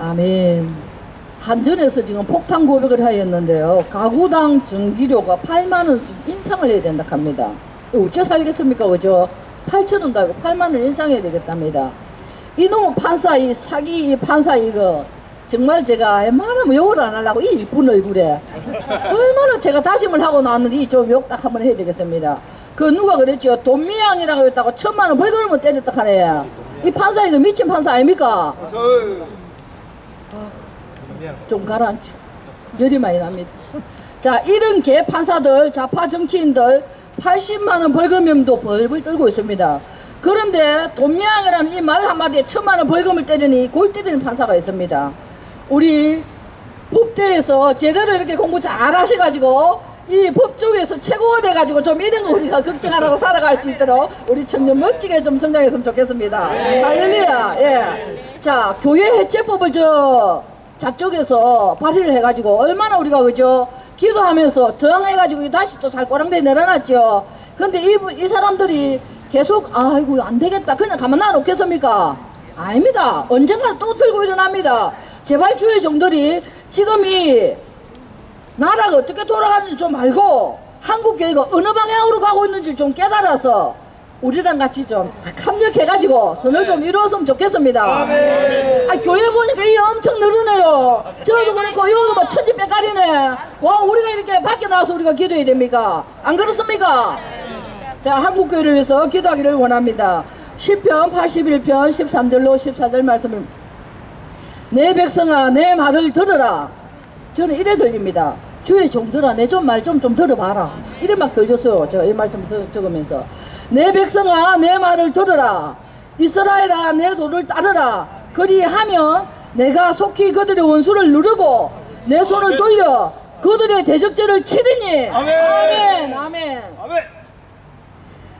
아멘. 한전에서 지금 폭탄 고백을 하였는데요. 가구당 전기료가 8만 원씩 인상을 해야 된다 합니다. 어째 살겠습니까, 그죠? 8천 원도 아니고 8만 원 인상해야 되겠답니다. 이놈의 판사, 이 사기 이 판사 이거 정말 제가 웬만하면 욕을 안 하려고 이 이쁜 얼굴에 얼마나 제가 다짐을 하고 나왔는데 이좀욕 딱 한번 해야 되겠습니다. 그 누가 그랬죠? 돈미양이라고 했다고 천만 원 벌금을 때렸다 하네. 이 판사 이거 미친 판사 아닙니까? 좀 가라앉혀. 열이 많이 납니다. 자, 이런 개 판사들, 좌파 정치인들 80만 원 벌금형도 벌벌 떨고 있습니다. 그런데 돈미양이라는 이 말 한마디에 천만 원 벌금을 때리니 골 때리는 판사가 있습니다. 우리 법대에서 제대로 이렇게 공부 잘 하셔가지고 이법 쪽에서 최고가 돼가지고 좀 이런 거 우리가 걱정하라고 살아갈 수 있도록 우리 청년 멋지게 좀 성장했으면 좋겠습니다. 할렐루야. 예. 자, 교회 해체법을 저 자쪽에서 발의를 해가지고 얼마나 우리가 그죠 기도하면서 저항해가지고 다시 또 살꼬랑대 내려놨죠. 근데 이, 이 사람들이 계속 아이고 안 되겠다 그냥 가만 놔놓겠습니까? 아닙니다. 언젠가는 또 들고 일어납니다. 제발 주의 종들이 지금 이 나라가 어떻게 돌아가는지 좀 알고 한국 교회가 어느 방향으로 가고 있는지 좀 깨달아서 우리랑 같이 좀 합력해가지고 선을 좀 이루었으면 좋겠습니다. 아 교회 보니까 이 엄청 늘으네요. 저도 그렇고 이것도 뭐 천지백깔이네. 와 우리가 이렇게 밖에 나와서 우리가 기도해야 됩니까? 안 그렇습니까? 자 한국 교회를 위해서 기도하기를 원합니다. 10편 81편 13절로 14절 말씀을 내 백성아 내 말을 들으라. 저는 이래 들립니다. 주의 종들아 내 좀 말 좀 좀 들어봐라. 이래 막 들렸어요. 제가 이 말씀 을 적으면서 내 백성아 내 말을 들으라. 이스라엘아 내 도를 따르라. 그리하면 내가 속히 그들의 원수를 누르고 내 손을 돌려 그들의 대적죄를 치리니 아멘. 아멘 아멘 아멘.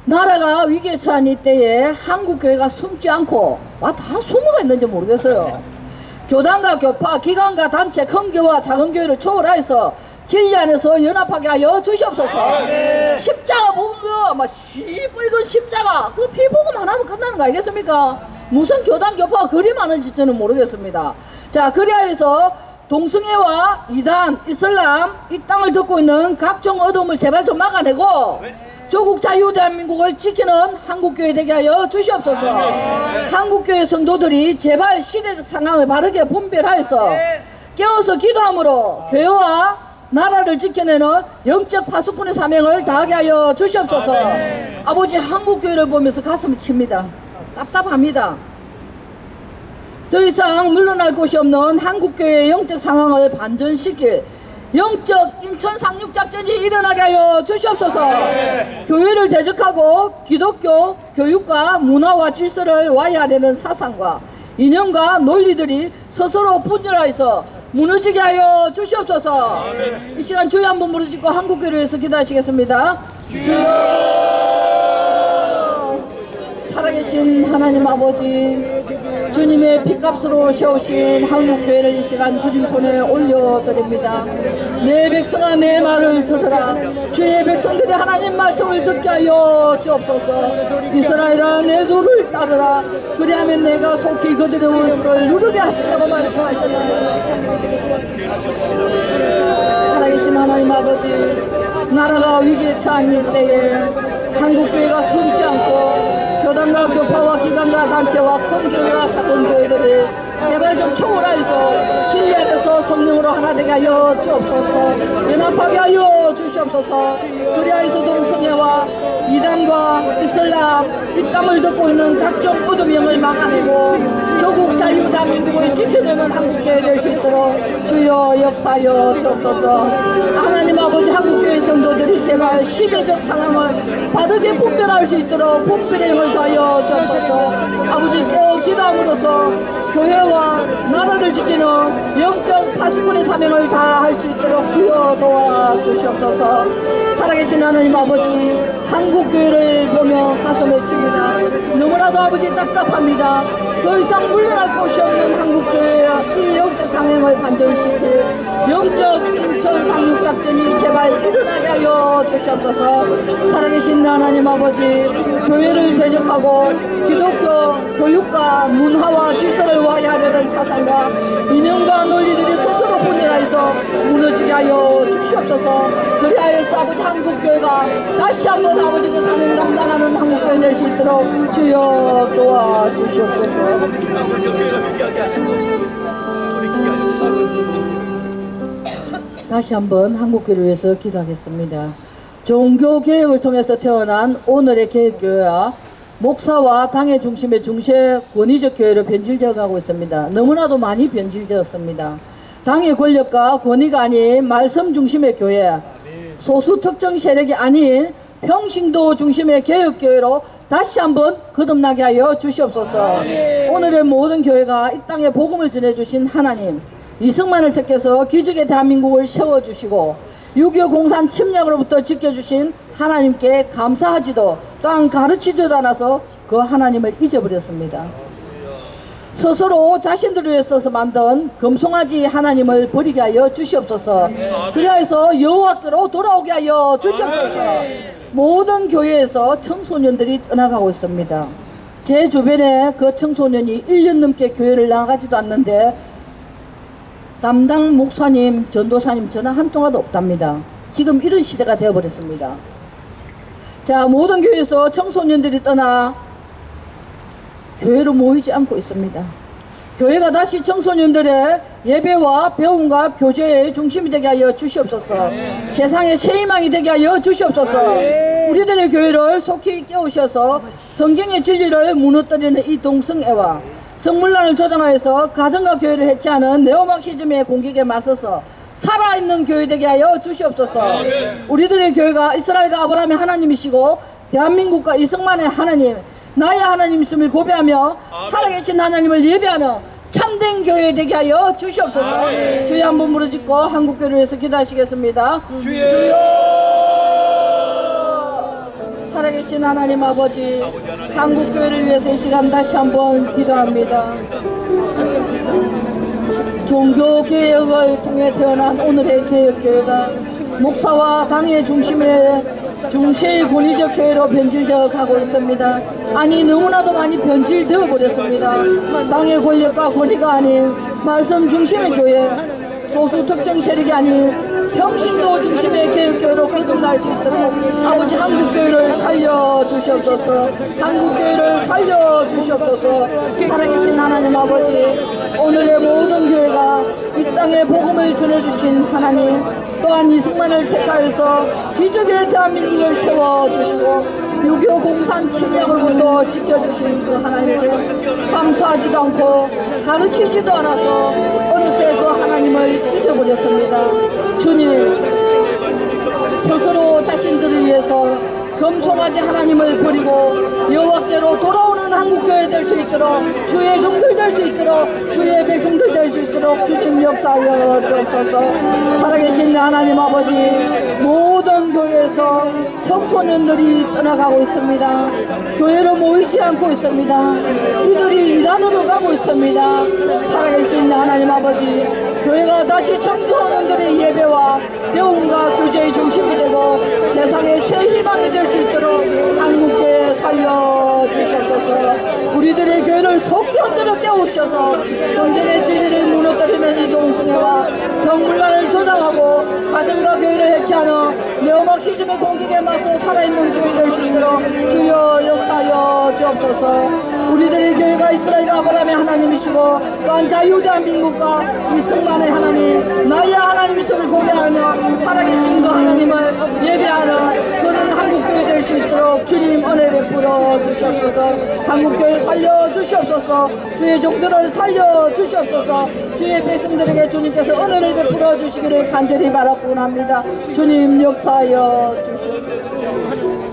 나라가 위기에 처한 이때에 한국 교회가 숨지 않고 와다 숨어가 있는지 모르겠어요. 교단과 교파, 기관과 단체, 큰 교와 작은 교회를 초월하여서 진리 안에서 연합하게 하여 주시옵소서. 십자가 보는 거, 막 시뻘건 십자가, 그 피 보고만 하면 끝나는 거 알겠습니까? 무슨 교단, 교파가 그리 많은지 저는 모르겠습니다. 자, 그리하여서 동성애와 이단, 이슬람, 이 땅을 듣고 있는 각종 어둠을 제발 좀 막아내고 조국 자유 대한민국을 지키는 한국교회 되게 하여 주시옵소서. 한국교회 성도들이 제발 시대적 상황을 바르게 분별하여서 깨어서 기도함으로 교회와 나라를 지켜내는 영적 파수꾼의 사명을 다하게 하여 주시옵소서. 아버지 한국 교회를 보면서 가슴이 칩니다. 답답합니다. 더 이상 물러날 곳이 없는 한국 교회의 영적 상황을 반전시킬 영적 인천 상륙 작전이 일어나게 하여 주시옵소서. 교회를 대적하고 기독교 교육과 문화와 질서를 와해하려는 사상과 이념과 논리들이 스스로 분열하여서 무너지게 하여 주시옵소서. 이 시간 주여 한번 무너지고 한국교회를 위해서 기도하시겠습니다. 주여 살아계신 하나님 아버지 주님의 핏값으로 세우신 한국교회를 이 시간 주님 손에 올려드립니다 내 백성아 내 말을 들으라. 주의 백성들이 하나님 말씀을 듣게 하여 주옵소서. 이스라엘아 내 도를 따르라. 그리하면 내가 속히 그들의 원수를 누르게 하신다고 말씀하셨습니다 살아계신 하나님 아버지 나라가 위기에 처한 이때에 한국교회가 숨지 않고 교단과 교파와 기관과 단체와 큰 교회와 작은 교회들이 제발 좀 초월하여서 진리 안에서. 성령으로 하나 되게 하여 주옵소서. 연합하게 하여 주시옵소서. 그리하여서 동성애와 이단과 이슬람 이 땅을 듣고 있는 각종 어둠 영을 막아내고 조국 자유 대한민국을 지켜내는 한국교회 될 수 있도록 주여 역사여 주옵소서. 하나님 아버지 한국교회 성도들이 제발 시대적 상황을 바르게 분별할 수 있도록 분별의 힘을 더하여 주옵소서. 아버지 기도함으로써 교회와 나라를 지키는 영적 파수꾼의 사명을 다할 수 있도록 주여 도와주시옵소서 살아계신 하나님 아버지 한국교회를 보며 가슴에 칩니다. 너무나도 아버지 답답합니다. 더 이상 물러날 곳이 없는 한국교회의 이 영적 상행을 반전시킬 영적 인천 상륙작전이 제발 일어나게 하여 주시옵소서. 살아계신 하나님 아버지 교회를 대적하고 기독교 교육과 문화와 질서를 와해하려는 사상과 하여 주시옵소서 그리하여서 아버지 한국교회가 다시 한번 아버지 그 사명 감당하는 한국교회 될 수 있도록 주여 도와주시옵소서 다시 한번 한국교회를 위해서 기도하겠습니다. 종교 개혁을 통해서 태어난 오늘의 개혁교회와 목사와 당의 중심의 중세 권위적 교회로 변질되어 가고 있습니다. 너무나도 많이 변질되었습니다. 당의 권력과 권위가 아닌 말씀 중심의 교회, 소수 특정 세력이 아닌 평신도 중심의 개혁교회로 다시 한번 거듭나게 하여 주시옵소서. 오늘의 모든 교회가 이 땅에 복음을 전해주신 하나님, 이승만을 택해서 기적의 대한민국을 세워주시고 6.25 공산 침략으로부터 지켜주신 하나님께 감사하지도 또한 가르치지도 않아서 그 하나님을 잊어버렸습니다. 스스로 자신들을 위해서 만든 금송아지 하나님을 버리게 하여 주시옵소서. 그리하여서 여호와께로 돌아오게 하여 주시옵소서. 모든 교회에서 청소년들이 떠나가고 있습니다. 제 주변에 그 청소년이 1년 넘게 교회를 나가지도 않는데 담당 목사님, 전도사님 전화 한 통화도 없답니다. 지금 이런 시대가 되어버렸습니다. 자, 모든 교회에서 청소년들이 떠나 교회로 모이지 않고 있습니다. 교회가 다시 청소년들의 예배와 배움과 교제의 중심이 되게 하여 주시옵소서. 세상의 새 희망이 되게 하여 주시옵소서. 우리들의 교회를 속히 깨우셔서 성경의 진리를 무너뜨리는 이 동성애와 성물란을 조장하여서 가정과 교회를 해체하는 네오막시즘의 공격에 맞서서 살아있는 교회 되게 하여 주시옵소서. 우리들의 교회가 이스라엘과 아브라함의 하나님이시고 대한민국과 이승만의 하나님, 나의 하나님이심을 고백하며 살아계신 하나님을 예배하며 참된 교회 되게 하여 주시옵소서. 주여 한번 부르짖고 한국교회를 위해서 기도하시겠습니다. 주여 살아계신 하나님 아버지 한국교회를 위해서 이 시간 다시 한번 기도합니다. 종교 개혁을 통해 태어난 오늘의 개혁교회가 목사와 당의 중심의 중시의 권위적 교회로 변질되어 가고 있습니다. 아니 너무나도 많이 변질되어 버렸습니다. 당의 권력과 권위가 아닌 말씀 중심의 교회, 소수 특정 세력이 아닌 평신도 중심의 개혁교회로 거듭날 수 있도록 아버지 한국교회를 살려주시옵소서. 한국교회를 살려주시옵소서. 살아계신 하나님 아버지 오늘의 모든 교회가 이 땅에 복음을 전해주신 하나님 또한 이승만을 택하여서 기적의 대한민국을 세워주시고 6.25 공산 침략으로부터 지켜주신 그 하나님을 감수하지도 않고 가르치지도 않아서 어느새 그 하나님을 잊어버렸습니다. 주님 스스로 자신들을 위해서 겸손하지 하나님을 버리고 여호와께로 돌아오는 한국교회 될 수 있도록 주의 종들 될 수 있도록 주의 백성들 될 수 있도록 주님 역사하여 주옵소서 살아계신 하나님 아버지 모든 교회에서 청소년들이 떠나가고 있습니다. 교회로 모이지 않고 있습니다. 이들이 이단으로 가고 있습니다. 살아계신 하나님 아버지 교회가 다시 청소년들의 예배와 배움과 교제의 중심이 되고 세상의 새 희망이 될 수 있도록 한국교회 살려주셨소서 우리들의 교회를 속히 흔들어 깨우셔서 성경의 진리를 무너뜨리는 이 동성애와 성물란을 조장하고 가정과 교회를 해체하는 네오막시즘의 공격에 맞서 살아있는 교회 될 수 있도록 주여 역사하여 주옵소서. 우리들의 교회가 이스라엘과 아브라함의 하나님이시고 또한 자유대한민국과 이승만의 하나님 나의 하나님이심을 고백하며 살아계신 그 하나님을 예배하는 그런 한국교회 될 수 있도록 주님 은혜 주시옵소서. 한국교회 살려 주시옵소서. 주의 종들을 살려 주시옵소서. 주의 백성들에게 주님께서 은혜를 베풀어 주시기를 간절히 바라곤 합니다. 주님 역사하여 주시옵소서